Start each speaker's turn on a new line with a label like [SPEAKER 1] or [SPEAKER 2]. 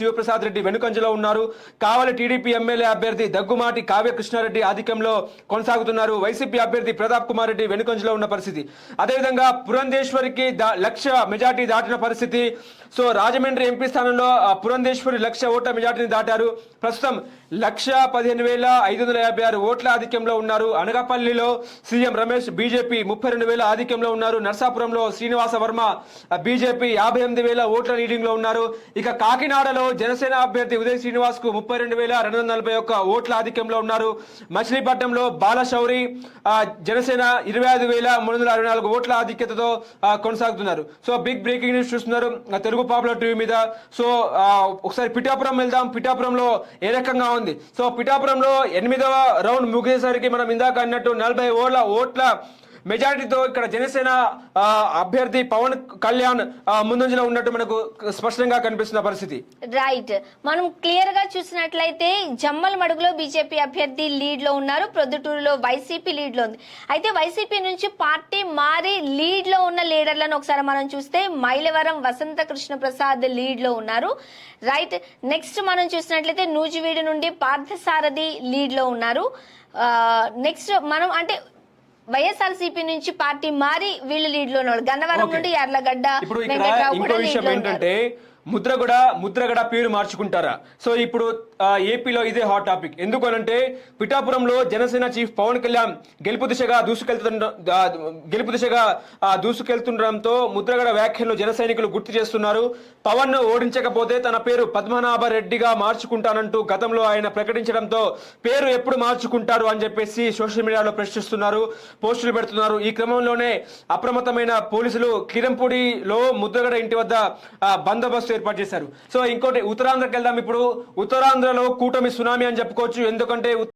[SPEAKER 1] శివప్రసాద్ రెడ్డి వెనుకంజలో ఉన్నారు. కావలి TDP MLA అభ్యర్థి దగ్గుమాటి కావ్య కృష్ణారెడ్డి ఆధిక్యంలో కొనసాగుతున్నారు. వైసీపీ అభ్యర్థి ప్రతాప్ కుమార్ రెడ్డి వెనుకంజలో ఉన్న పరిస్థితి. అదేవిధంగా పురంధేశ్వరికి లక్ష మెజార్టీ దాటిన పరిస్థితి. సో రాజమండ్రి ఎంపీ స్థానంలో ఆ, పురంధేశ్వరి లక్ష ఓట్ల మెజార్టీని దాటారు. ప్రస్తుతం లక్ష పదిహేను వేల ఐదు వందల యాభై ఆరు ఓట్ల ఆధిక్యంలో ఉన్నారు. అనగపల్లిలో సీఎం రమేష్ బీజేపీ ముప్పై రెండు వేల ఆధిక్యంలో ఉన్నారు. నర్సాపురంలో శ్రీనివాస వర్మ బీజేపీ యాభై ఎనిమిది వేల ఓట్ల లీడింగ్లో ఉన్నారు. ఇక కాకినాడలో జనసేన అభ్యర్థి ఉదయ్ శ్రీనివాస్కు ముప్పై రెండు వేల రెండు వందల నలభై ఒక్క ఓట్ల ఆధిక్యంలో ఉన్నారు. మచిలీపట్నంలో బాలశౌరి జనసేన ఇరవై ఐదు వేల మూడు వందల అరవై నాలుగు ఓట్ల ఆధిక్యతతో కొనసాగుతున్నారు. సో బిగ్ బ్రేకింగ్ న్యూస్ చూస్తున్నారు తెలుగు పాపులర్ టీవీ మీద. సో ఒకసారి పిఠాపురం వెళ్దాం. పిఠాపురంలో ఏ రకంగా ఉంది? సో పిఠాపురంలో ఎనిమిదవ రౌండ్ ముగిసేసరికి మనం ఇందాక అన్నట్టు నలభై ఓట్ల ఓట్ల మెజారిటీతో ఇక్కడ జనసేన అభ్యర్థి పవన్ కళ్యాణ్ ముందంజలో ఉన్నట్టు మనకు స్పష్టంగా కనిపిస్తున్న పరిస్థితి.
[SPEAKER 2] రైట్. మనం క్లియర్గా చూసినట్లయితే జమ్మల మడుగులో బీజేపీ అభ్యర్థి లీడ్లో ఉన్నారు. ప్రొద్దుటూరులో వైసీపీ లీడ్లో ఉంది. అయితే వైసీపీ నుంచి పార్టీ మారి లీడ్లో ఉన్న లీడర్లను ఒకసారి మనం చూస్తే మైలవరం వసంత కృష్ణ ప్రసాద్ లీడ్లో ఉన్నారు. రైట్. నెక్స్ట్ మనం చూసినట్లయితే నూజివీడు నుండి పార్థసారథి లీడ్లో ఉన్నారు నెక్స్ట్ మనం అంటే వైఎస్ఆర్సీపీ నుంచి పార్టీ మారి వీళ్ళు లీడ్లో గన్నవరం. నుండి యార్లగడ్డ వెంకట్రావు
[SPEAKER 1] ఇంకో
[SPEAKER 2] కూడా లో
[SPEAKER 1] ముద్రగడ ముద్రగడ పేరు మార్చుకుంటారా? సో ఇప్పుడు ఏపీలో ఇదే హాట్ టాపిక్ ఎందుకు అంటే పిఠాపురంలో జనసేన చీఫ్ పవన్ కళ్యాణ్ గెలుపు దిశగా దూసుకెళ్తుండ గెలుపు దిశగా దూసుకెళ్తుండడంతో ముద్రగడ వ్యాఖ్యలను జన సైనికులు గుర్తు చేస్తున్నారు. పవన్ ఓడించకపోతే తన పేరు పద్మనాభ రెడ్డిగా మార్చుకుంటానంటూ గతంలో ఆయన ప్రకటించడంతో పేరు ఎప్పుడు మార్చుకుంటారు అని చెప్పేసి సోషల్ మీడియాలో ప్రశ్నిస్తున్నారు పోస్టులు పెడుతున్నారు. ఈ క్రమంలోనే అప్రమత్తమైన పోలీసులు కిరంపూడిలో ముద్రగడ ఇంటి వద్ద బందోబస్తు ఏర్పాటు చేశారు. సో ఇంకోటి ఉత్తరాంధ్రకి వెళ్దాం ఇప్పుడు. ఉత్తరాంధ్రలో కూటమి సునామీ అని చెప్పుకోవచ్చు. ఎందుకంటే